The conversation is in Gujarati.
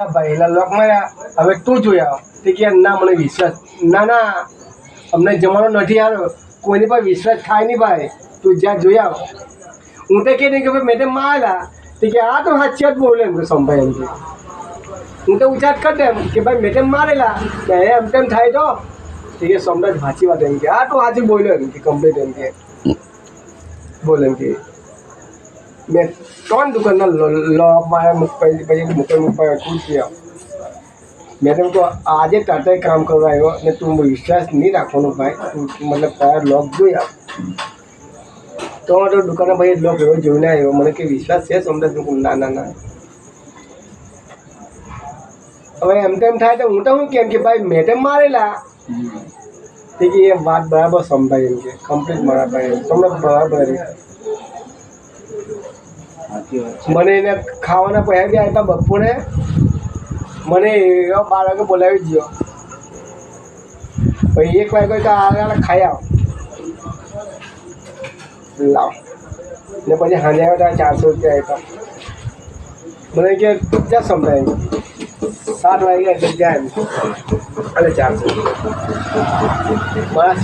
આ ભાઈ, એલા લોક માર્યા. હવે તું જોયા તે કે ના, મને વિશ્વાસ ના ના. અમને જમાનો નથી આવ્યો કોઈની પર વિશ્વાસ થાય નહીં ભાઈ. તું જ્યાં જોઈ આવ. હું તો કે નહીં કે ભાઈ મેં તો મારેલા તે કે આ તો સાચી જ બોલે. એમ કે સંભાઈ એમ કે. હું તો ઉચાર કરી દે એમ કે, ભાઈ મેં તેમ મારેલા. કે એમ તેમ થાય તો? તે કે સમજાય સાચી વાત. એમ કે આ તો સાચી બોલ્યો. એમ કે કમ્પ્લીટ એમ કે. બોલ એમ કે. મેં ત્રણ દુકાનના લોક માર્યા મુકવાઈ પછી મુકવાઈ મુકવાઈ ખુશ થયા મેં તો આજે તાતે કામ કરવા આવ્યો ને તું વિશ્વાસ નહીં રાખવાનો ભાઈ તું મતલબ તારા લોક જોયા તો તો દુકાને ભાઈ લોક એવો જોઈને આવ્યો મને કે વિશ્વાસ છે સમજાતું ના ના ના હવે એમ તેમ થાય તો હું તો હું કેમ કે ભાઈ મેં તેમ મારેલા તે કે એ વાત બરાબર સમજાય એમ કે કમ્પ્લીટ બરાબર ભાઈ તમને બરાબર મને એને ખાવાના પૈસા બી હતા બપોરે. મને એવો બાળકો બોલાવી ગયો પછી એક વાગે તો આગળ ખાઈ આવ. લાવ. ને પછી હાજર આવ્યો ત્યારે ચારસો રૂપિયા આપ્યા. મને કે ક્યાં સંભળાય સાત વાગે જાય એમ. અને ચારસો. મારા